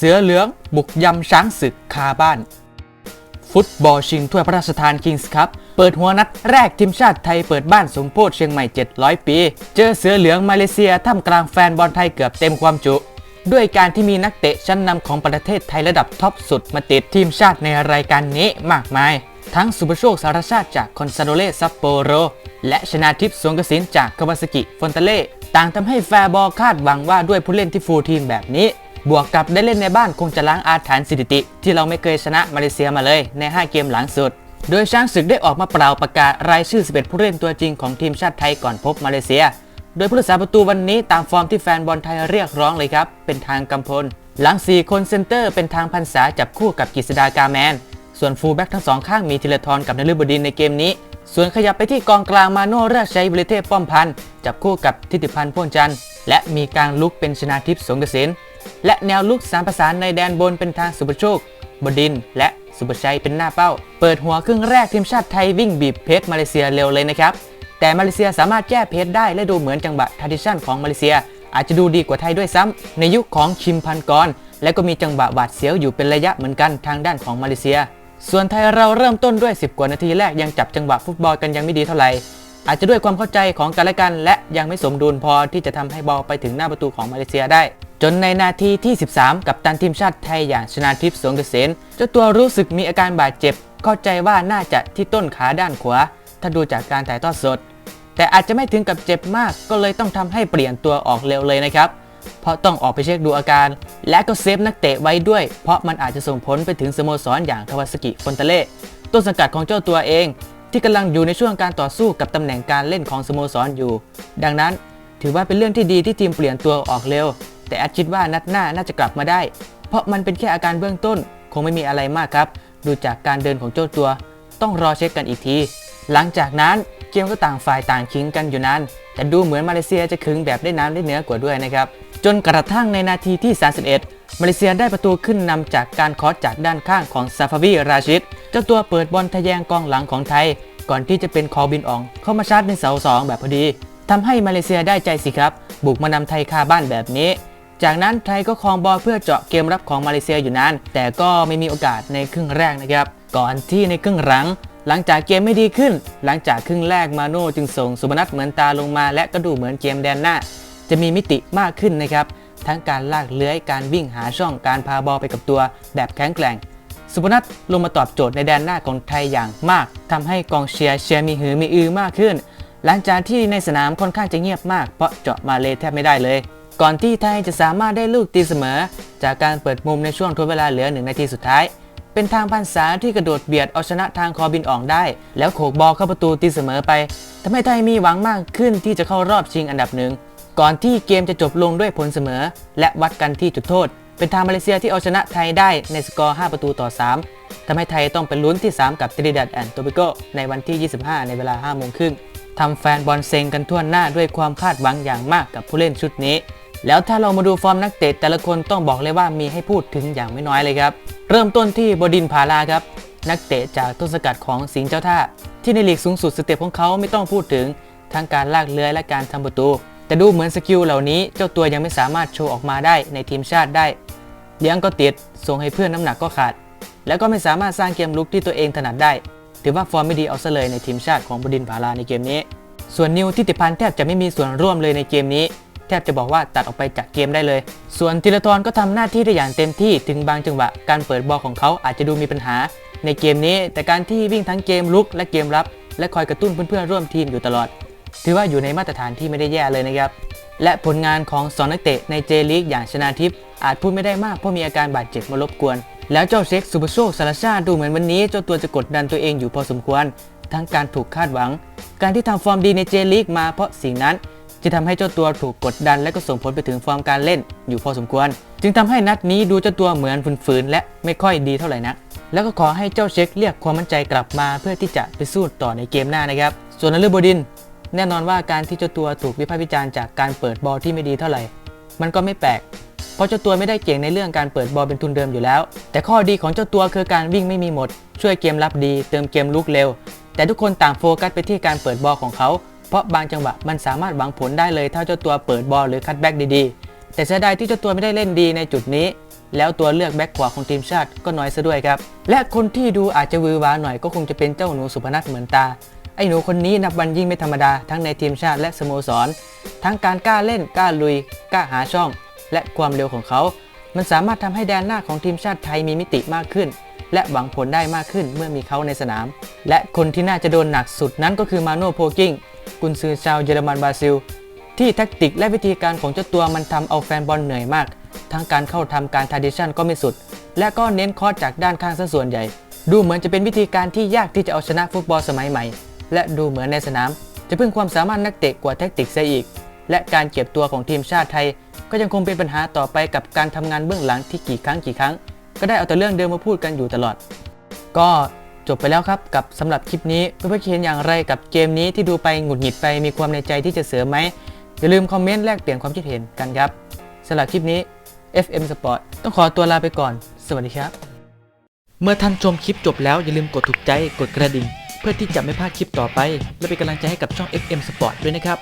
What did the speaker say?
เสือเหลือง บุกยำช้างศึกคาบ้าน ฟุตบอลชิงถ้วยพระราชทานคิงส์คัพเปิดหัวนัดแรกทีมชาติไทยเปิดบ้านสมโพธิเชียงใหม่ 700 ปี เจอเสือเหลืองมาเลเซียท่ามกลางแฟนบอลไทยเกือบเต็มความจุ ด้วยการที่มีนักเตะชั้นนำของประเทศไทยระดับท็อปสุดมาติดทีมชาติในรายการนี้มากมาย ทั้งสุภโชคสารชาติจากคอนซาโดเลซัปโปโร และชนาทิพย์สวงกสินจากคาวาซากิฟอนเตเล่ต่างทำให้แฟร์บอลคาดหวังว่าด้วยผู้เล่นที่ฟูลทีมแบบนี้ บวกกับได้เล่นในบ้านคงจะล้างอาถรรพ์สถิติ ที่เราไม่เคยชนะมาเลเซียมาเลยใน 5 เกมหลังสุด โดยช้างศึกได้ออกมาเปล่าประกาศรายชื่อ 11 ผู้เล่นตัวจริงของทีมชาติไทยก่อนพบมาเลเซีย โดยผู้รักษาประตูวันนี้ตามฟอร์มที่แฟนบอลไทยเรียกร้องเลยครับ เป็นทางกำพล หลัง 4 คนเซนเตอร์เป็นทางพันษาจับคู่กับกฤษดากาแมน ส่วนฟูลแบ็กทั้งสองข้างมีธีรทรกับนฤบดินในเกมนี้ ส่วนขยับไปที่กองกลางมาโน่ราชชัยบริเทพป้อมพันจับคู่กับทิติพันธ์พ่วงจันทร์และมีการลุกเป็นชนาทิพย์สงกระสิน และแนวลุกสามประสานในแดนบนเป็นทางสุประโชค บดิน และสุประชัยเป็นหน้าเป้า เปิดหัวครึ่งแรกทีมชาติไทยวิ่งบีบเพชรมาเลเซียเร็วเลยนะครับ แต่มาเลเซียสามารถแก้เพชรได้และดูเหมือนจังหวะทาดิชันของมาเลเซีย อาจจะดูดีกว่าไทยด้วยซ้ำในยุคของชิมพันกร และก็มีจังหวะหวาดเสียวอยู่เป็นระยะเหมือนกันทางด้านของมาเลเซีย ส่วนไทยเราเริ่มต้นด้วย 10 กว่านาทีแรกยังจับจังหวะฟุตบอลกันยังไม่ดีเท่าไหร่อาจจะด้วยความเข้าใจของกันและกัน และยังไม่สมดุลพอที่จะทำให้บอลไปถึงหน้าประตูของมาเลเซียได้ จนในนาทีที่ 13 กับตันทีมชาติไทยอย่างชนาทิพย์สวงเกษมเจ้าตัวรู้สึกมีอาการบาดเจ็บ เข้าใจว่าน่าจะที่ต้นขาด้านขวา ถ้าดูจากการถ่ายทอดสด แต่อาจจะไม่ถึงกับเจ็บมากก็เลยต้องทำให้เปลี่ยนตัวออกเร็วเลยนะครับ เพราะต้องออกไปเช็คดูอาการ และก็เซฟนักเตะไว้ด้วย เพราะมันอาจจะส่งผลไปถึงสโมสรอย่างคาวาซากิฟอนเตเล่ต้นสังกัดของเจ้าตัวเอง ที่กำลังอยู่ในช่วงการต่อสู้กับตำแหน่งการเล่นของสโมสรอยู่ ดังนั้น ถือว่าเป็นเรื่องที่ดีที่ทีมเปลี่ยนตัวออกเร็ว แต่แอดคิดว่านัดหน้าน่าจะกลับมาได้ เพราะมันเป็นแค่อาการเบื้องต้น คงไม่มีอะไรมากครับ ดูจากการเดินของเจ้าตัว ต้องรอเช็คกันอีกที หลังจากนั้นเกมก็ต่างฝ่ายต่างคิงกันอยู่นานแต่ดูเหมือนมาเลเซียจะคึงแบบได้น้ำได้เนื้อกว่าด้วยนะครับ จนกระทั่งในนาทีที่ 31 มาเลเซียได้ประตูขึ้นนำจากการคอสจากด้านข้างของซาฟาวีราชิด เจ้าตัวเปิดบอลทะแยงกองหลังของไทย ก่อนที่จะเป็นคอบินออง เข้ามาชาร์จในเสาสองแบบพอดีทำให้มาเลเซียได้ใจสิครับ บุกมานำไทยคาบ้านแบบนี้ จากนั้นไทยก็ครองบอลเพื่อเจาะเกมรับของมาเลเซียอยู่นาน แต่ก็ไม่มีโอกาสในครึ่งแรกนะครับ ก่อนที่ในครึ่งหลัง หลังจากเกมไม่ดีขึ้น หลังจากครึ่งแรกมาโน่จึงส่งสุพนัทเหมือนตาลงมา และก็ดูเหมือนเกมแดนหน้า จะมีมิติมากขึ้นนะครับ ทั้งการลากเลื้อยการวิ่งหาช่องการพาบอลไปกับตัวแบบแข็งแกร่งสุพนัทลงมาตอบโจทย์ในแดนหน้าของไทยอย่างมากทำให้กองเชียร์เชียร์มีหือมีอือมากขึ้น หลังจากที่ในสนามค่อนข้างจะเงียบมากเพราะเจาะมาเลแทบไม่ได้เลย ก่อนที่ไทยจะสามารถได้ลูกตีเสมอ จากการเปิดมุมในช่วงทดเวลาเหลือหนึ่งนาทีสุดท้าย เป็นทางพันษาที่กระโดดเบียดเอาชนะทางคอบินอ่อกได้ แล้วโขกบอลเข้าประตูตีเสมอไปทำให้ไทยมีหวังมากขึ้นที่จะเข้ารอบชิงอันดับหนึ่งก่อนที่เกมจะจบลงด้วยผลเสมอ และวัดกันที่จุดโทษ เป็นทางมาเลเซียที่เอาชนะไทยได้ในสกอร์ 5 ประตูต่อ 3 ทำให้ไทยต้องเป็นลุ้นที่ 3 กับตริดัดแอนโตบิโกในวันที่ 25 ในเวลา 5 โมงครึ่งทำแฟนบอลเซ็งกันทั่วหน้าด้วยความคาดหวังอย่างมากกับผู้เล่นชุดนี้ แล้วถ้าเรามาดูฟอร์มนักเตะแต่ละคนต้องบอกเลยว่ามีให้พูดถึงอย่างไม่น้อยเลยครับ เริ่มต้นที่บดินผาลาครับ นักเตะจากต้นสกัดของสิงห์เจ้าท่า ที่ในลีกสูงสุดสเต็ปของเขาไม่ต้องพูดถึงทั้งการลากเลื้อยและการทำประตู แต่ดูเหมือนสกิลเหล่านี้เจ้าตัวยังไม่สามารถโชว์ออกมาได้ในทีมชาติได้ เลี้ยงก็ติดส่งให้เพื่อนน้ำหนักก็ขาด แล้วก็ไม่สามารถสร้างเกมลุกที่ตัวเองถนัดได้ ถือว่าฟอร์มไม่ดีเอาซะเลยในทีมชาติของบดินผาลาในเกมนี้ ส่วนนิวทิติพันธ์แทบจะไม่มีส่วนร่วมเลยในเกมนี้ แทบจะบอกว่าตัดออกไปจากเกมได้เลย ส่วนธีรทรก็ทำหน้าที่ได้อย่างเต็มที่ถึงบางจังหวะการเปิดบอลของเขาอาจจะดูมีปัญหา ในเกมนี้แต่การที่วิ่งทั้งเกมลุกและเกมรับ และคอยกระตุ้นเพื่อนๆร่วมทีมอยู่ตลอด ถือว่าอยู่ในมาตรฐานที่ไม่ได้แย่เลยนะครับและผลงานของสองนักเตะในเจลีกอย่างชนาทิพย์อาจพูดไม่ได้มากเพราะมีอาการบาดเจ็บมารบกวน แล้วเจ้าเช็คซูเปอร์โชคสารชาติดูเหมือนวันนี้เจ้าตัวจะกดดันตัวเองอยู่พอสมควร ทั้งการถูกคาดหวัง การที่ทำฟอร์มดีในเจลีกมาเพราะสิ่งนั้น จะทำให้เจ้าตัวถูกกดดันและก็ส่งผลไปถึงฟอร์มการเล่นอยู่พอสมควร จึงทำให้นัดนี้ดูเจ้าตัวเหมือนฝืนๆและไม่ค่อยดีเท่าไหร่นัก แล้วก็ขอให้เจ้าเช็คเรียกความมั่นใจกลับมาเพื่อที่จะไปสู้ต่อในเกมหน้านะครับ ส่วนนฤบดิน แน่นอนว่าการที่เจ้าตัวถูกวิพากษ์วิจารณ์จากการเปิดบอลที่ไม่ดีเท่าไหร่ มันก็ไม่แปลกเพราะเจ้าตัวไม่ได้เก่งในเรื่องการเปิดบอลเป็นทุนเดิมอยู่แล้ว แต่ข้อดีของเจ้าตัวคือการวิ่งไม่มีหมด ช่วยเกมรับดี เติมเกมลุกเร็ว แต่ทุกคนต่างโฟกัสไปที่การเปิดบอลของเขา เพราะบางจังหวะมันสามารถหวังผลได้เลยถ้าเจ้าตัวเปิดบอลหรือคัตแบ็กดีๆ แต่เสียดายที่เจ้าตัวไม่ได้เล่นดีในจุดนี้ แล้วตัวเลือกแบ็คขวาของทีมชาติก็น้อยซะด้วยครับ และคนที่ดูอาจจะวือวาหน่อยก็คงจะเป็นเจ้าหนูสุพนัทเหมือนตา ไอ้หนูคนนี้นับวันยิ่งไม่ธรรมดาทั้งในทีมชาติและสโมสร ทั้งการกล้าเล่นกล้าลุยกล้าหาช่อง และความเร็วของเขา มันสามารถทำให้แดนหน้าของทีมชาติไทยมีมิติมากขึ้นและหวังผลได้มากขึ้นเมื่อมีเขาในสนาม และคนที่น่าจะโดนหนักสุดนั้นก็คือมาโน่โพกิ้ง กุนซือชาวเยอรมันบราซิล ที่แทคติกและวิธีการของเจ้าตัวมันทำเอาแฟนบอลเหนื่อยมาก ทั้งการเข้าทำการทาร์ดิชันก็ไม่สุด และก็เน้นคอร์จากด้านข้างซะส่วนใหญ่ ดูเหมือนจะเป็นวิธีการที่ยากที่จะเอาชนะฟุตบอลสมัยใหม่ และดูเหมือนในสนาม จะพึ่งความสามารถนักเตะกว่าแทคติกซะอีก และการเก็บตัวของทีมชาติไทย ก็ยังคงเป็นปัญหาต่อไปกับการทำงานเบื้องหลังที่กี่ครั้งกี่ครั้ง ก็ได้เอาแต่เรื่องเดิมมาพูดกันอยู่ตลอด ก็ จบไปแล้วครับกับสำหรับคลิปนี้เพื่อนๆคิดเห็นอย่างไรกับเกมนี้ที่ดูไปหงุดหงิดไปมีความในใจที่จะเสริมไหมอย่าลืมคอมเมนต์แลกเปลี่ยนความคิดเห็นกันครับสำหรับคลิปนี้ FM Sport ต้องขอตัวลาไปก่อน สวัสดีครับ เมื่อท่านชมคลิปจบแล้วอย่าลืมกดถูกใจกดกระดิ่ง เพื่อที่จะไม่พลาดคลิปต่อไป และเป็นกำลังใจให้กับช่อง FM Sport ด้วยนะครับ